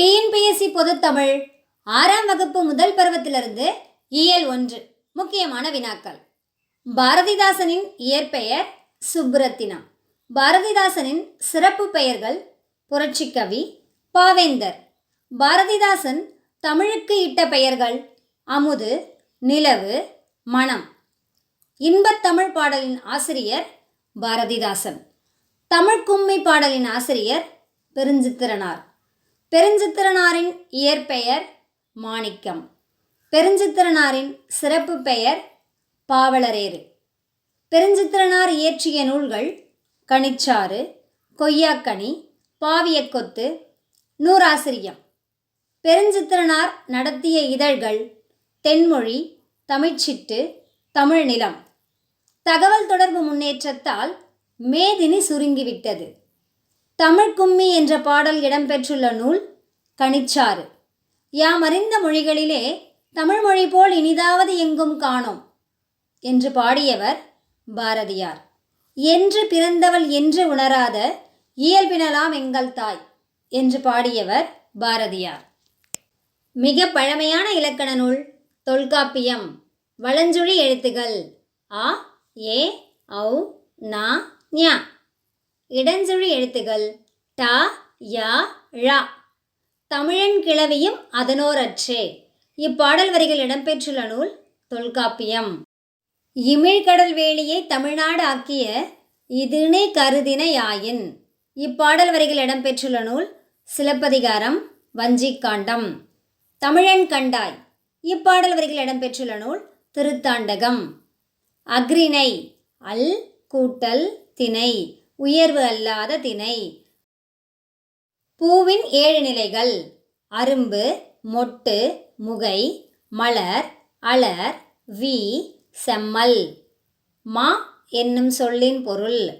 TNPSC பொதுத்தமிழ் ஆறாம் வகுப்பு முதல் பருவத்திலிருந்து இயல் ஒன்று. முக்கியமான வினாக்கள். பாரதிதாசனின் இயற்பெயர் சுப்ரத்தினம். பாரதிதாசனின் சிறப்பு பெயர்கள் புரட்சிக்கவி பாவேந்தர். பாரதிதாசன் தமிழுக்கு இட்ட பெயர்கள் அமுது நிலவு மனம் இன்பத்தமிழ் பாடலின் ஆசிரியர் பாரதிதாசன். தமிழ் கும்மி பாடலின் ஆசிரியர் பெருஞ்சித்திரனார். பெருஞ்சித்திரனாரின் இயற்பெயர் மாணிக்கம். பெருஞ்சித்திரனாரின் சிறப்பு பெயர் பாவலரேறு. பெருஞ்சித்திரனார் இயற்றிய நூல்கள் கனிச்சாறு கொய்யாக்கனி பாவியக்கொத்து நூறாசிரியம். பெருஞ்சித்திரனார் நடத்திய இதழ்கள் தென்மொழி தமிழ்ச்சிட்டு தமிழ் நிலம் தகவல் தொடர்பு முன்னேற்றத்தால் மேதினி சுருங்கிவிட்டது. தமிழ் கும்மி என்ற பாடல் இடம்பெற்றுள்ள நூல் கனிச்சாறு. யாம் அறிந்த மொழிகளிலே தமிழ்மொழி போல் இனிதாவது எங்கும் காணோம் என்று பாடியவர் பாரதியார். என்று பிறந்தவள் என்று உணராத இயல்பினலாம் எங்கள் தாய் என்று பாடியவர் பாரதியார். மிக பழமையான இலக்கண நூல் தொல்காப்பியம். வளஞ்சுழி எழுத்துகள் ஆ ஏ ஔ நா ஞா. இடஞ்சொழி எழுத்துகள் ட யா ழ. தமிழன் கிளவியும் அதனோரற்றே. இப்பாடல் வரிகள் இடம்பெற்றுள்ள நூல் தொல்காப்பியம். இமிழ்கடல் வேலியை தமிழ்நாடு ஆக்கிய இதுனே கருதினையாயின் இப்பாடல் வரிகள் இடம்பெற்றுள்ள நூல் சிலப்பதிகாரம் வஞ்சிக்காண்டம். தமிழன் கண்டாய். இப்பாடல் வரிகள் இடம்பெற்றுள்ள நூல் திருத்தாண்டகம். அக்ரிணை அல் கூட்டல் திணை. உயர்வு அல்லாத திணை. பூவின் ஏழு நிலைகள். அரும்பு மொட்டு முகை மலர் அலர் வி செம்மல். மா என்னும் சொல்லின் பொருள்.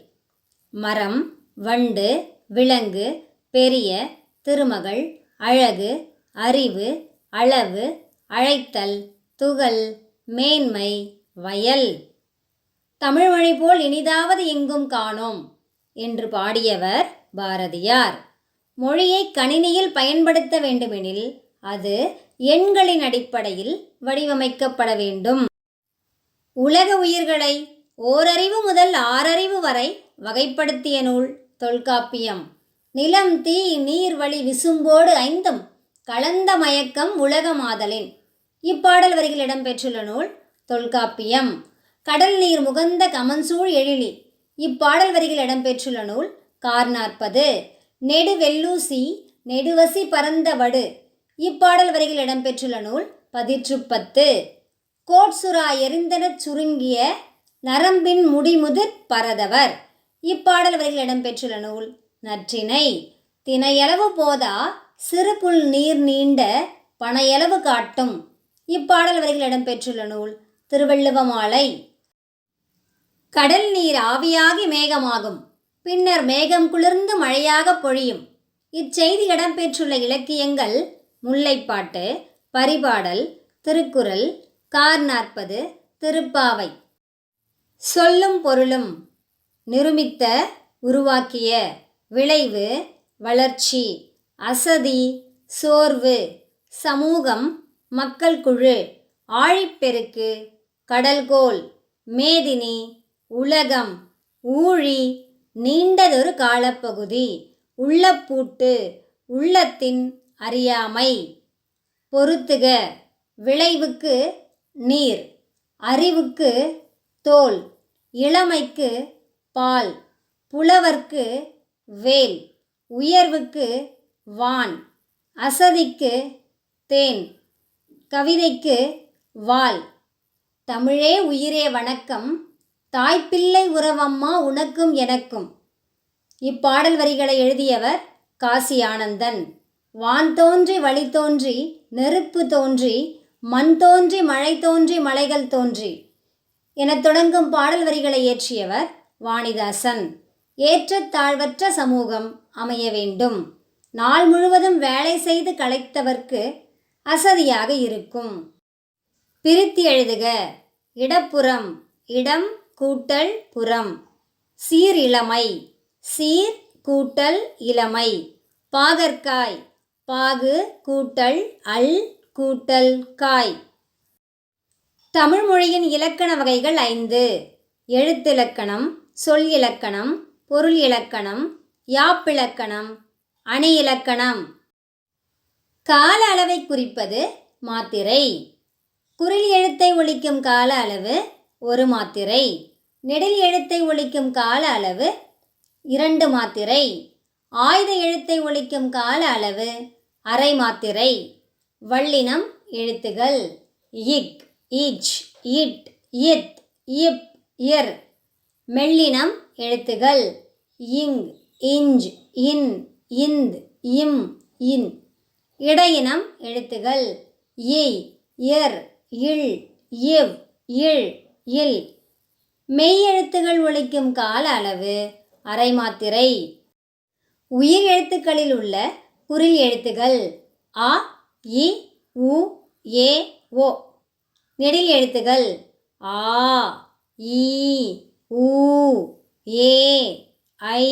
மரம் வண்டு விலங்கு பெரிய திருமகள் அழகு அறிவு அளவு அழைத்தல் துகள் மேன்மை வயல். தமிழ்மொழி போல் இனிதாவது எங்கும் காணோம். என்று பாடியவர் பாரதியார். மொழியை கணினியில் பயன்படுத்த வேண்டுமெனில் அது எண்களின் அடிப்படையில் வடிவமைக்கப்பட வேண்டும். உலக உயிர்களை ஓரறிவு முதல் ஆறறிவு வரை வகைப்படுத்திய நூல் தொல்காப்பியம். நிலம் தீ நீர் வழி விசும்போடு ஐந்தும் கலந்த மயக்கம் உலகமாதலின் இப்பாடல் வரிகள் இடம்பெற்றுள்ள நூல் தொல்காப்பியம். கடல் நீர் முகந்த கமன்சூழ் எழிலி. இப்பாடல் வரிகள் இடம்பெற்றுள்ள நூல் கார் நாற்பது நெடுவெல்லூசி நெடுவசி பரந்த வடு. இப்பாடல் வரிகள் இடம்பெற்றுள்ள நூல் பதிற்றுப்பத்து. கோட்சுரா எரிந்தனச் சுருங்கிய நரம்பின் முடிமுதிர் பரதவர். இப்பாடல் வரிகள் இடம்பெற்றுள்ள நூல் நற்றினை தினையளவு போதா சிறு புல் நீர் நீண்ட பனையளவு காட்டும். இப்பாடல் வரிகள் இடம்பெற்றுள்ள நூல் திருவள்ளுவமாலை கடல் நீர் ஆவியாகி மேகமாகும். பின்னர் மேகம் குளிர்ந்து மழையாக பொழியும். இச்செய்தி இடம்பெற்றுள்ள இலக்கியங்கள் முல்லைப்பாட்டு பரிபாடல் திருக்குறள் கார் நாற்பது திருப்பாவை. சொல்லும் பொருளும் நிருமித்த உருவாக்கிய விளைவு வளர்ச்சி அசதி சோர்வு சமூகம் மக்கள் குழு ஆழிப்பெருக்கு கடல்கோள் மேதினி உலகம். ஊழி நீண்டதொரு காலப்பகுதி. உள்ளப்பூட்டு உள்ளத்தின் அறியாமை. பொருத்துக விளைவுக்கு நீர். அறிவுக்கு தோல். இளமைக்கு பால். புலவர்க்கு வேல். உயர்வுக்கு வான். அசதிக்கு தேன். கவிதைக்கு வால். தமிழே உயிரே வணக்கம். தாய்ப்பிள்ளை உறவம்மா உனக்கும் எனக்கும். இப்பாடல் வரிகளை எழுதியவர் காசி ஆனந்தன் வான் தோன்றி வழி தோன்றி நெருப்பு தோன்றி மண் தோன்றி மழை தோன்றி மலைகள் தோன்றி எனத் தொடங்கும் பாடல் வரிகளை இயற்றியவர் வாணிதாசன். ஏற்றத்தாழ்வற்ற சமூகம் அமைய வேண்டும். நாள் முழுவதும் வேலை செய்து களைத்தவர்க்கு அசதியாக இருக்கும். பிரித்து எழுதுக. இடப்புறம் இடம் கூட்டல் புறம். சீர் இளமை. சீர் கூட்டல் இளமை. பாகற்காய். பாகு கூட்டல் அல் கூட்டல் காய். தமிழ் மொழியின் இலக்கண வகைகள் ஐந்து. எழுத்திலக்கணம் சொல் இலக்கணம் பொருள் இலக்கணம் யாப்பிலக்கணம் அணி இலக்கணம். கால அளவை குறிப்பது மாத்திரை. குறில் எழுத்தை ஒழிக்கும் கால அளவு ஒரு மாத்திரை. நெடில் எழுத்தை ஒழிக்கும் கால அளவு இரண்டு மாத்திரை. ஆயுத எழுத்தை ஒழிக்கும் கால அளவு அரை மாத்திரை. வள்ளினம் எழுத்துகள் இக் இச் இட் இத் இப் இர். மெல்லினம் எழுத்துகள் இங் இஞ்ச் இன் இந்த் இம் இன். இடையினம் எழுத்துகள் இ இர் இல் இவ் இல் இல். மெய் ஒழிக்கும் கால அளவு அரை மாத்திரை. உயிர் எழுத்துக்களில் உள்ள குறில் எழுத்துகள் அ இ உ ஏ ஓ. நெடில் எழுத்துகள் ஆ இ உ ஏ ஐ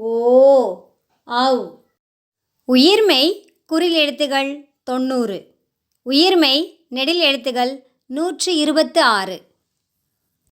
ஓ ஔ. உயிர்மை குறில் எழுத்துகள் தொண்ணூறு. உயிர்மை நெடில் எழுத்துகள் நூற்றி இருபத்து ஆறு.